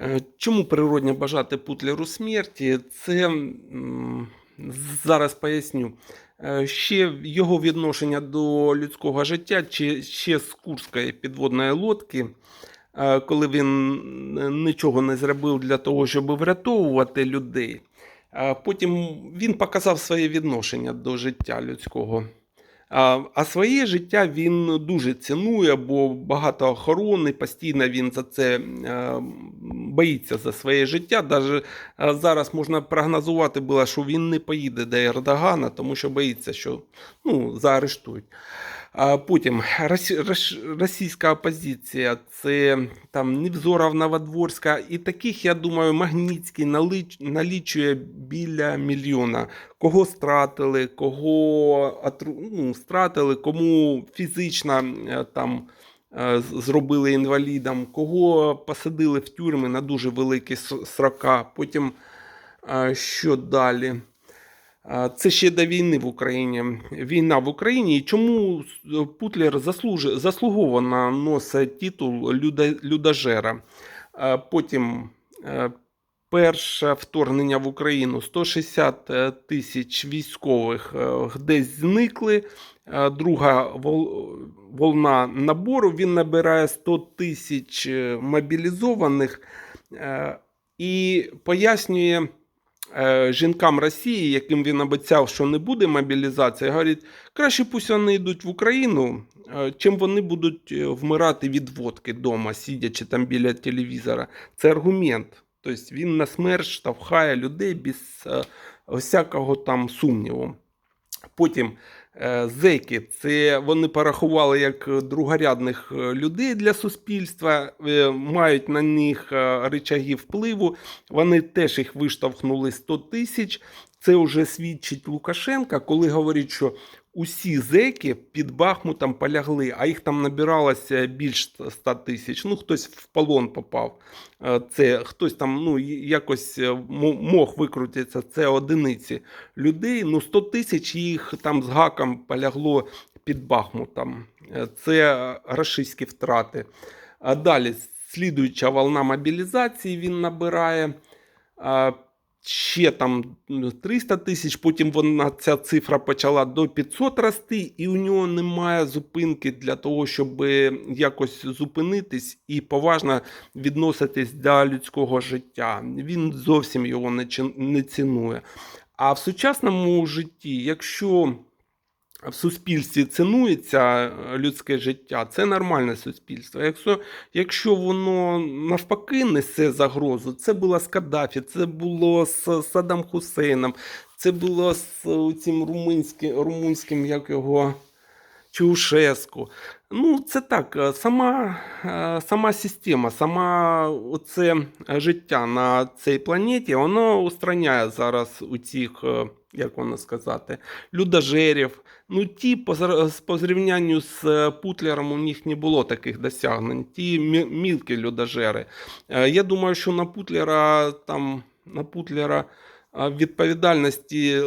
Е, Чому природньо бажати Путлеру смерті? Це зараз поясню. Е, Ще його відношення до людського життя, чи ще з Курської підводної лодки, е, коли він нічого не зробив для того, щоб врятовувати людей. Потім він показав своє відношення до життя людського. А, своє життя він дуже цінує, бо багато охорони, постійно він за це боїться за своє життя. Даже е, зараз можна прогнозувати було, що він не поїде до Ердогана, тому що боїться, що ну, заарештують. А потім російська опозиція, це там Невзоров, Новодворська, і таких, я думаю, Магнітський налічує біля мільйона. Кого стратили, кого ну, стратили, кому фізично е, там зробили інвалідом, кого посадили в тюрми на дуже великі срока. Потім е, що далі? Це ще до війни в Україні. Війна в Україні. І чому Путлер заслуговано носить титул Людажера? Потім е, перше вторгнення в Україну 160 е, тисяч військових е, десь зникли. Е, Друга волна набору він набирає 100 тисяч мобілізованих і пояснює жінкам Росії, яким він обіцяв, що не буде мобілізації, говорить, краще пусть вони йдуть в Україну, чим вони будуть вмирати від водки вдома, сидячи там біля телевізора. Це аргумент. Тобто він на смерть штовхає людей без е, всякого там сумніву. Потім е, зеки, це вони порахували як другорядних е, людей для суспільства, мають на них рычаги впливу. Вони теж їх виштовхнули 100 тисяч. Це вже свідчить Лукашенка, коли говорить, що усі зеки під Бахмутом полягли, а їх там набиралося більш 100 тисяч. Ну, хтось в полон попав. Е, Це хтось там ну, якось е, мо- мог викрутитися. Це одиниці людей. Ну, 100 тисяч їх там з гаком полягло під Бахмутом. Е, Це рашистські втрати. А далі слідуюча волна мобілізації він набирає. Ще там ну, 300 тисяч, потім вона ця цифра почала до 500 рости, і у нього немає зупинки для того, щоб якось зупинитись і поважно відноситись до людського життя. Він зовсім його не цінує. А в сучасному житті, якщо в суспільстві цінується е, людське життя, це нормальне суспільство. Якщо, якщо воно навпаки несе загрозу, це було з Каддафі, це було з Саддам Хусейном, це було з цим румунським, румунським як його Чаушеску. Ну, це так, е, сама, е, сама система, сама оце життя на цій планеті, воно устраняє зараз у цих, е, як воно сказати, людожерів. Ну, ті по, по зрівнянню з Путлером у них не було таких досягнень. Ті мілкі людожери. Я думаю, що на Путлера там на Путлера відповідальності е,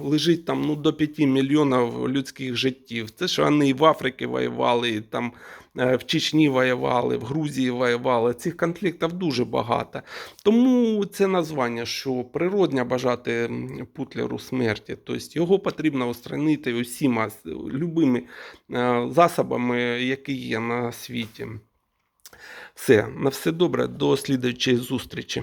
лежить там ну, до 5 мільйонів людських життів. Це що вони і в Африці воювали, і там е, в Чечні воювали, в Грузії воювали. Цих конфліктів дуже багато. Тому це названня, що природня бажати Путлеру смерті. Тобто його потрібно устранити усіма любими е, засобами, які є на світі. Все, на все добре, до слідуючої зустрічі.